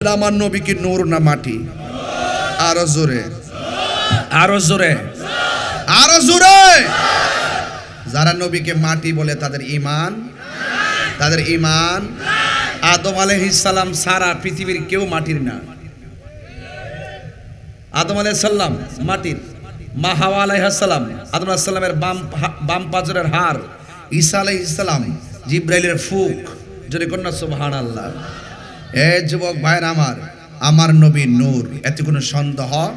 আমার নবী কি নূর না মাটি? আরও জোরে। আরও জোরে। আরও জোরে। যারা নবীকে মাটি বলে তাদের ইমান তাদের ইমান আদম সারা পৃথিবীর কেউ মাটির না। আদম আলাইহিসসালাম মাটির। মা হাওয়া আলাইহিসসালাম আদম বাম বাম পাজরের হাড়। ঈসা আলাইহিসসালাম জিব্রাইলের ফুক। যদি কন্যা সুবহানাল্লাহ। এ যুবক ভাইয়ের আমার আমার নবী নূর, এতে কোনো সন্দেহ?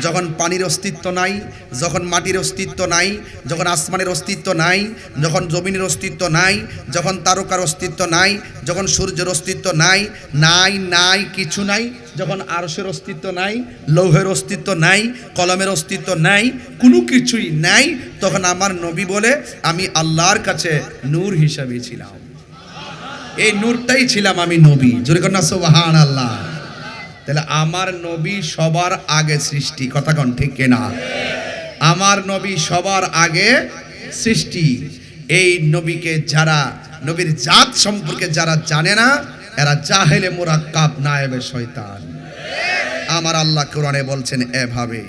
যখন পানির অস্তিত্ব নাই, যখন মাটির অস্তিত্ব নাই, যখন আসমানের অস্তিত্ব নাই, যখন জমিনের অস্তিত্ব নাই, যখন তারকার অস্তিত্ব নাই, যখন সূর্যের অস্তিত্ব নাই নাই নাই, কিছু নাই, যখন আরশের অস্তিত্ব নাই, লৌহের অস্তিত্ব নাই, কলমের অস্তিত্ব নাই, কোনো কিছুই নাই, তখন আমার নবী বলে, আমি আল্লাহর কাছে নূর হিসাবে ছিলাম। এই নূরটাই ছিলাম আমি নবী জোরে কন্যা সোবাহান আল্লাহ তাহলে আমার নবী সবার আগে সৃষ্টি কথা কন ঠিক কেনা আমার নবী সবার আগে সৃষ্টি এই নবীকে যারা নবীর জাত সম্পর্কে যারা জানে না এরা জাহেলে মোরাক্কাব নায়েবে শয়তান আমার আল্লাহ কোরআনে বলছেন এভাবে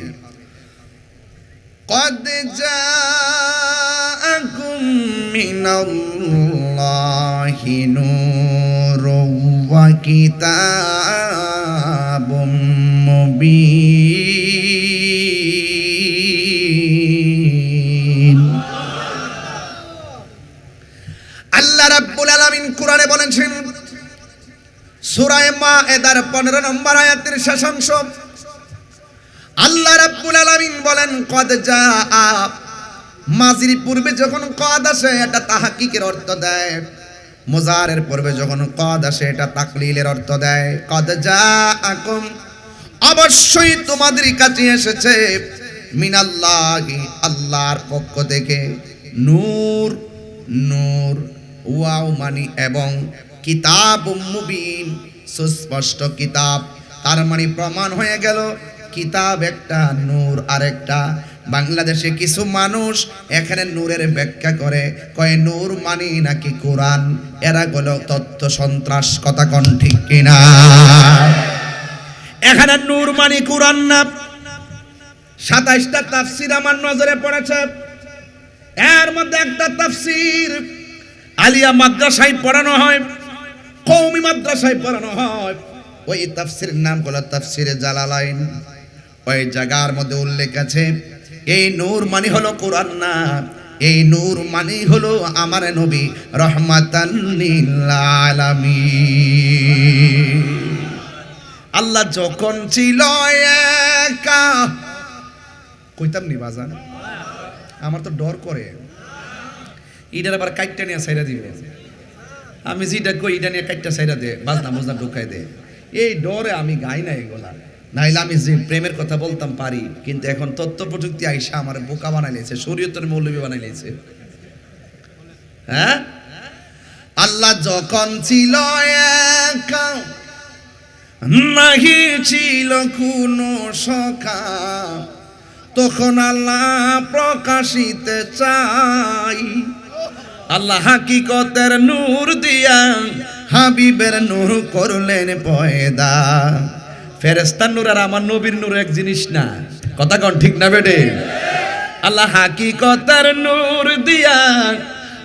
قد جاءكم من الله نور وكتاب مبين আল্লাহ রাব্বুল আলামিন কোরআনে বলেছেন সূরা মায়েদার 15 নম্বর আয়াতের শেষাংশ আল্লাহ রাব্বুল আলামিন বলেন কদ যা মাজির পূর্বে যখন কদ আসে, এটা তাহাকিকের অর্থ দেয়। মুজারের পূর্বে যখন কদ আসে, এটা তাকলিলের অর্থ দেয়। কদ যা আকম অবশ্যই তোমাদের কাছে এসেছে মিনাল্লাহি, আল্লাহর পক্ষ থেকে নূর নূর, ওয়াও মানি এবং কিতাব মুবিন, সুস্পষ্ট কিতাব। তার মানে প্রমাণ হয়ে গেল, কিতাব একটা, নূর আরেকটা। বাংলাদেশে কিছু মানুষ এখানে নূরের ব্যাখ্যা করে, কয়, নূর মানি নাকি কোরআন? এরা গেল তত্ত্ব সন্ত্রাস কথা কন ঠিক কিনা? এখানে নূর মানি কোরআন না। সাতাইশটা তাফসির আমার নজরে পড়েছে। এর মধ্যে একটা তাফসির আলিয়া মাদ্রাসায় পড়ানো হয় কৌমি মাদ্রাসায় পড়ানো হয়। ওই তাফসির নাম হলো তাফসিরে জালালাইন। ওই জায়গার মধ্যে উল্লেখ আছে, এই নূর মানে হলো কোরআন না, এই নূর মানে হলো আমার নবী রহমাতান আল্লাহ যখন ছিল একা, কইতাম নি বাজান? আমার তো ডর করে। ইটার আবার কাইটটা নিয়ে সাইরা দিবে। আমি যেটা কই এটা নিয়ে কাইটটা সাইরা দে, বাজনা বুজনা ঢুকাই দে। এই ডরে আমি গাই না এগুলা। নাইলে আমি যে প্রেমের কথা বলতাম পারি, কিন্তু এখন তথ্য প্রযুক্তি আইসা আমার বোকা বানাই লেছে শরীয়তের মৌলবী বানাই লেছে হ্যাঁ? আল্লাহ যখন ছিল একা, নাহি ছিল কোনো সখা, তখন আল্লাহ প্রকাশিতে চাই। আল্লাহ হাকিকতের নূর দিয়া হাবিবের নূর করলেন পয়দা। ফেরেস্তার নূর আর আমার নবীর নূর এক জিনিস না। কথা কন ঠিক না বেটে আল্লাহ হাকিকতার নূর দিয়া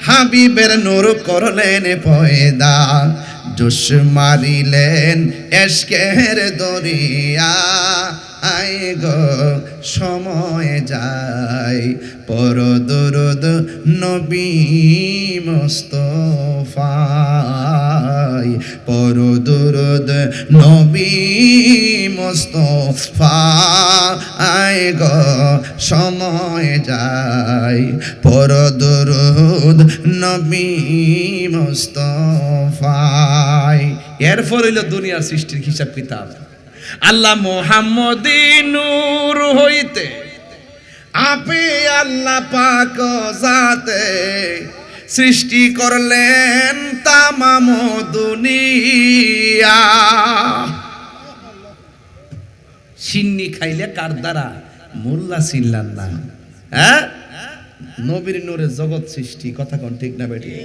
হাবিবের নূর করলেন পয়দা। জোশ মারিলেন এসকের দরিয়া। আই গো, সময় যায়। পর দরদ নবী মোস্তফাই। পর দরদ নবী মোস্তফা আই গো, সময় যায়। পর দরদ নবী মোস্তফাই। এরপর হইল দুনিয়ার সৃষ্টির হিসাব কিতাব আল্লাহ মোহাম্মদী নূর হইতে। আপে আল্লাহ পাক জাতে সৃষ্টি করলেন তামাম দুনিয়া। সিন্নি খাইলে কার দ্বারা? মোল্লা চিল্লান না। হ্যাঁ? নবীর নূরে জগৎ সৃষ্টি, কথা কোন ঠিক না বেটি?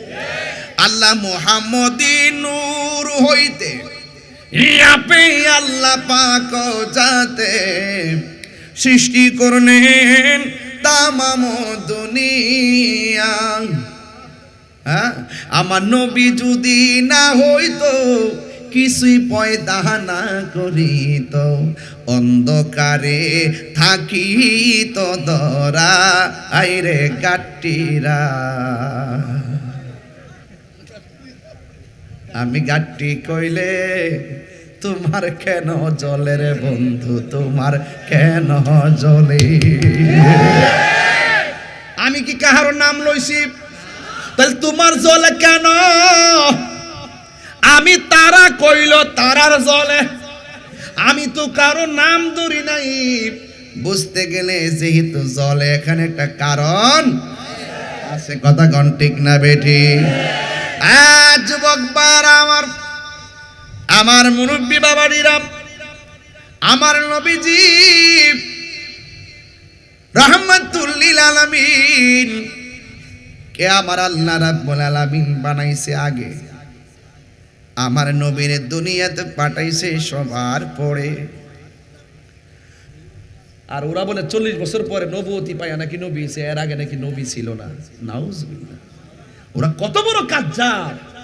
আল্লাহ মোহাম্মদী নূর হইতে ইয়াপে আল্লাহ পাক যাতে সৃষ্টি করলেন তামাম দুনিয়া। হ্যাঁ? আমার নবী যদি না হইতো, কিছুই পয়দা না করিত, অন্ধকারে থাকি তো দরা, আইরে গাটিরা আমি গাটি কইলে, তোমার কেন জলে রে বন্ধু? তোমার কেন জলে? আমি কি কাহার নাম লইছি? তাহলে তোমার জলে কেন? আমি তারা কইল, তারার জলে। আমি তো কারও নাম ধরি নাই। বুঝতে গেলে যেহেতু জলে, এখানে একটা কারণ আছে। কথা কন ঠিক না বেটি আজ যুবক আমার আমার মুরব্বী বাবারিরা আমার নবীজি, রহমতুল্লিল আলামিন, কে আমার আল্লাহ রাব্বুল আলামিন বানাইছে আগে? আমার নবীর দুনিয়াতে পাঠাইছে সবার পরে। আর ওরা বলে চল্লিশ বছর পরে নবতী পায়া নাকি নবী এর আগে নাকি নবী ছিল না। ওরা কত বড় কাজ্জাব।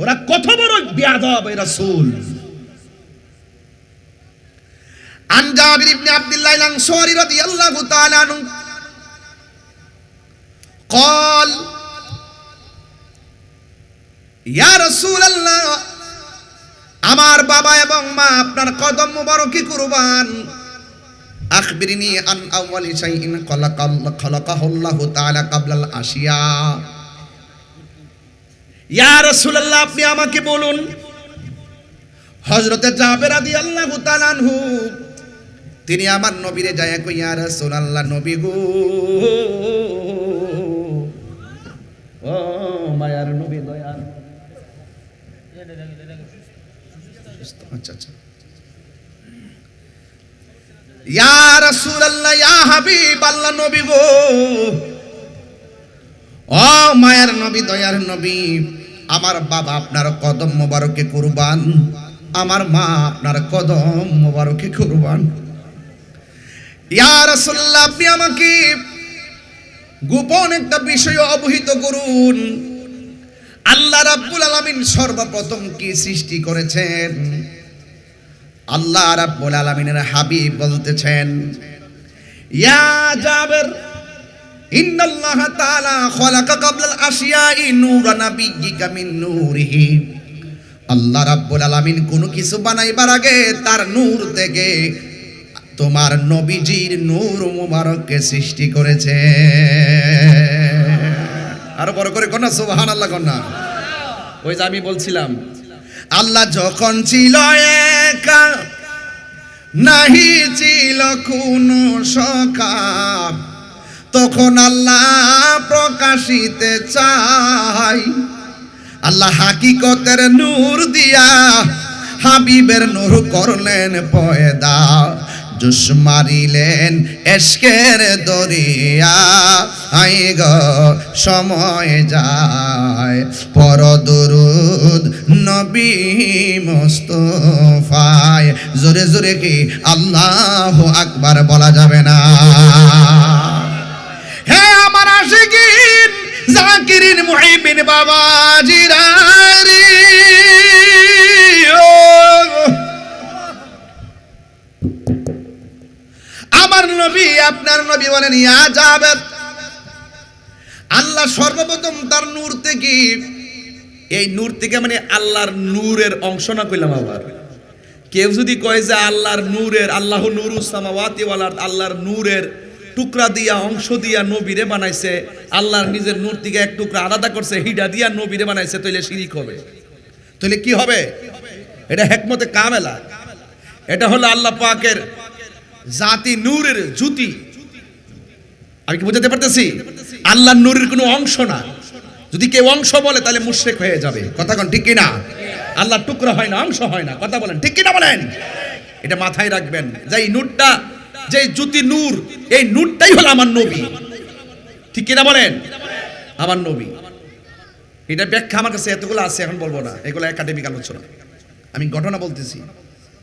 ওরা কত বড় বিয়াদব এরা সুল عن جابر بن عبد الله الأنصاري رضي الله تعالى عنه قال يا رسول الله আমার বাবা এবং মা আপনার কদম মুবারকি কুরবান আখবিরিনি আন আউয়ালি শাইইন খালাকাল খালাকাহুল্লাহু তাআলা কাবলাল আশিয়া ইয়া রাসূলুল্লাহ, আপনি আমাকে বলুন। হযরতে জাবের রাদিয়াল্লাহু তাআলা আনহু, তিনি আমার নবীরে যায় কই, ইয়া রাসূলুল্লাহ, নবী গো। ও মায়ার নবী দয়ার আচ্ছা আচ্ছা। ইয়া রাসূলুল্লাহ, ইয়া হাবিব আল্লাহ নবী গো। ও মায়ার নবী, দয়ার নবী। আমার বাবা আপনার কদম মোবারকে কুরবান। আমার মা আপনার কদম মোবারকে কুরবান। ইয়া রাসূলুল্লাহ, আপনি আমাকে গোপন একটা বিষয় অবহিত করুন। আল্লাহ রাব্বুল আলামিন সর্বপ্রথম কি সৃষ্টি করেছেন? আল্লাহ রাব্বুল আলামিনের হাবিব বলতেছেন, ইয়া জাবের ইন্নাল্লাহ আল্লাহ রাব্বুল আলামিন কোনো কিছু বানাইবার আগে তার নূর থেকে তোমার নবীজির নূর মুবারককে সৃষ্টি করেছে। আরও বড় করে কন্যা, সুবহানাল্লাহ কন্যা। ওই যে আমি বলছিলাম, আল্লাহ যখন ছিল একা, নাহি ছিল কোনো সকা তখন আল্লাহ প্রকাশিতে চাই। আল্লাহ হাকিকতের নূর দিয়া হাবিবের নূর করলেন পয়দা। Juice মারিলেন এসকের Dariya. আই গ, সময় যায়। পর দরুদ নবী মোস্তফায়। জোরে জোরে কি আল্লাহ আকবার বলা যাবে না? জাকিরিন মুহিবিন বাবা জিরারি আমার নবী, আপনার নবী বলেন, ইয়া যাবেন আল্লাহ সর্বপ্রথম তার নূর থেকে, এই নূর থেকে মানে আল্লাহর নূরের অংশ না কইলাম আবার। কেউ যদি কয় যে আল্লাহর নূরের, আল্লাহ নূরু সামাওয়াতি ওয়ালার আল্লাহর নূরের টুকরা দিয়া, অংশ দিয়া নবীরে বানাইছে। আল্লাহর নিজের নূর থেকে এক টুকরা আলাদা করছে, হিডা দিয়া নবীরে বানাইছে, তাইলে শিরিক হবে। তাহলে কি হবে? এটা হেকমতে কামেলা। এটা হলো আল্লাহ পাকের জাতি নূরের জুতি আমি কি বুঝাতে পারতেছি? আল্লাহর নূরের কোনো অংশ না। যদি কেউ অংশ বলে তাহলে মুশরিক হয়ে যাবে। কথা কোন, ঠিক কিনা? আল্লাহর টুকরা হয় না, অংশ হয় না। কথা বলেন, ঠিক কিনা বলেন? এটা মাথায় রাখবেন। যাই নূরটা যে জ্যোতি নূর, এই নূরটাই হলো আমার নবী। ঠিক কিনা বলেন? আমার নবী। এটা ব্যাখ্যা আমার কাছে এতগুলো আছে, এখন বলব না। এগুলো একাডেমিক আলোচনা আমি ঘটনা বলতেছি।